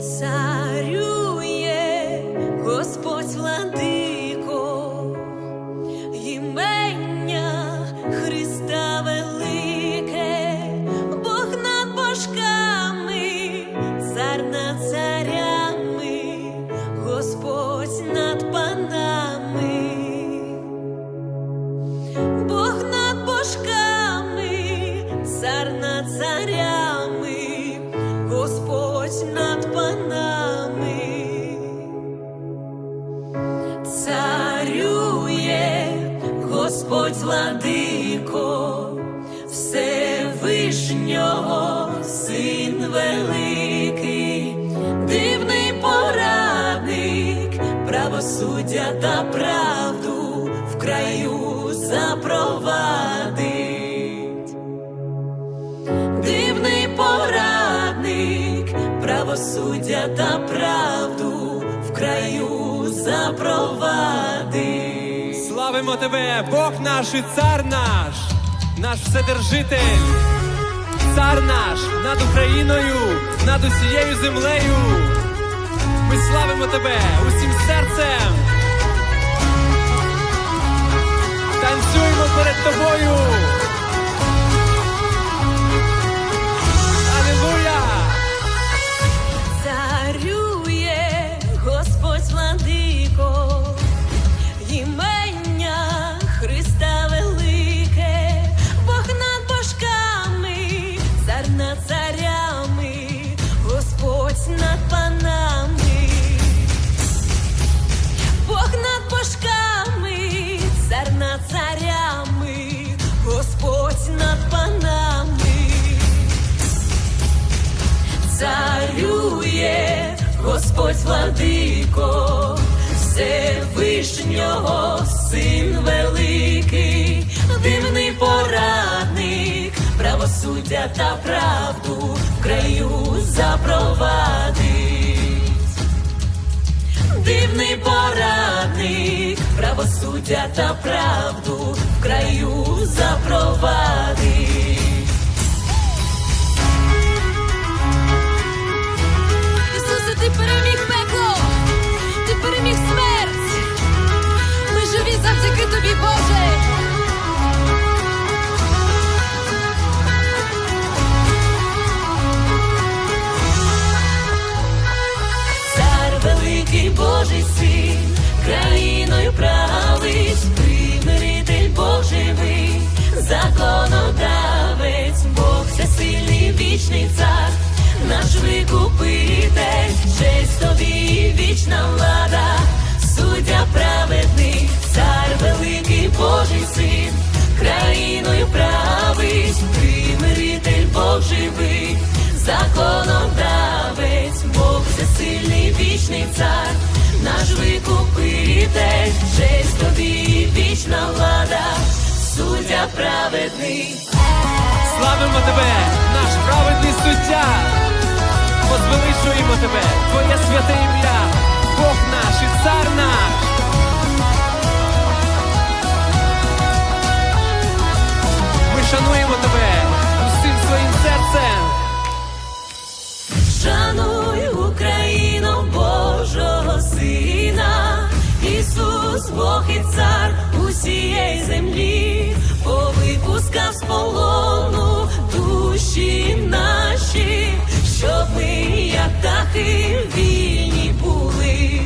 Царює Господь владико, імення Христа велике, Бог над божками, цар на царями, панами, царює Господь владико, Всевишнього син великий, дивний порадник, правосуддя та правду в краю правосуддя та правду в краю запровади. Славимо тебе, Бог наш і цар наш, наш вседержитель, цар наш над Україною, над усією землею. Ми славимо тебе усім серцем. Господь владико, Всевишнього син великий, дивний порадник, правосуддя та правду в краю запровадить. Дивний порадник, правосуддя та правду в краю запровадить. Вічний цар, наш викупитель, честь тобі вічна влада, суддя праведний, цар великий Божий син, країною править, примиритель Бог живий, законодавець, Бог всесильний вічний цар, наш викупитель, честь тобі вічна влада, суддя праведний. Славимо тебе, наш праведний суддя. Возвеличуємо тебе, повипускав з полону душі наші, щоб ми, як птахи, вільні були.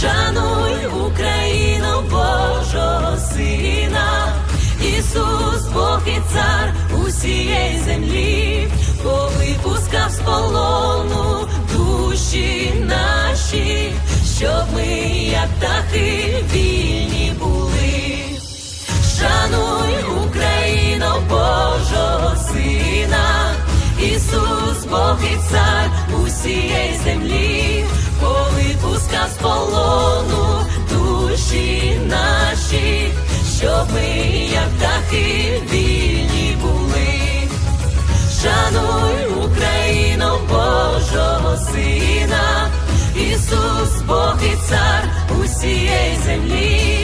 Шануй Україну Божого Сина, Ісус, Бог і цар усієї землі, повипускав з полону душі наші, щоб ми, як птахи, Бог і цар усієї землі, повипускав з полону душі наші, щоб ми, як птахи, вільні були. Шануй Україну Божого Сина, Ісус, Бог і цар усієї землі,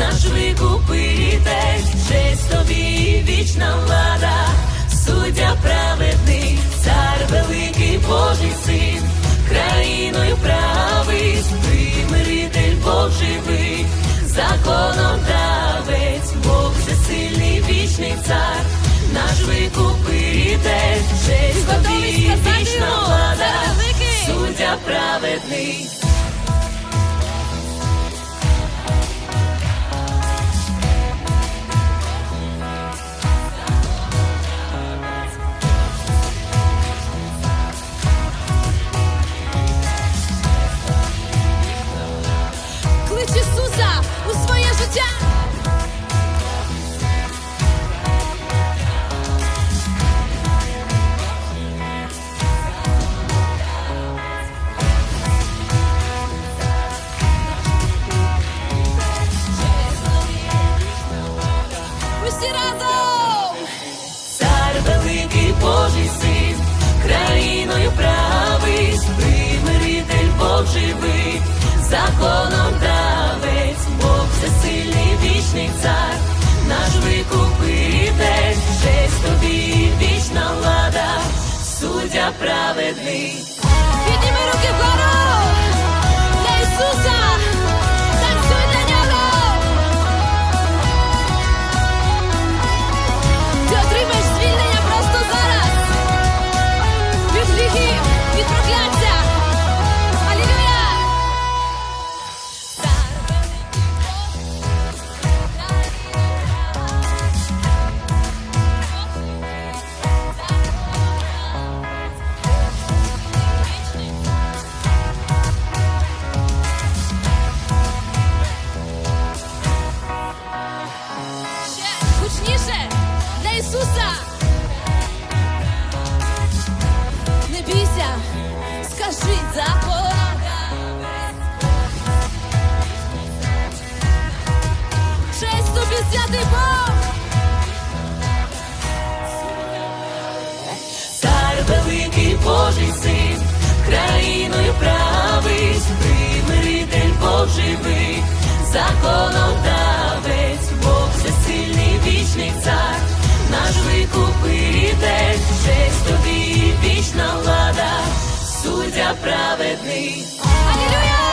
наш викупитель, честь тобі вічна влада, суддя праведний, цар великий Божий син, країною правий, примиритель Бог живий, законом давець, Бог всесильний вічний цар, наш викупитель, честь тобі вічна влада, «Цар суддя праведний. Праведний. Ісуса. Не бійся, скажи запорога. Честь тобі святий Бог. Цар великий Божий син, країною правий, примиритель Бог живий, законом давець, Бог всесильний вічний цар, наш викупитель, честь тобі вічна влада, суддя праведний. Алілюя!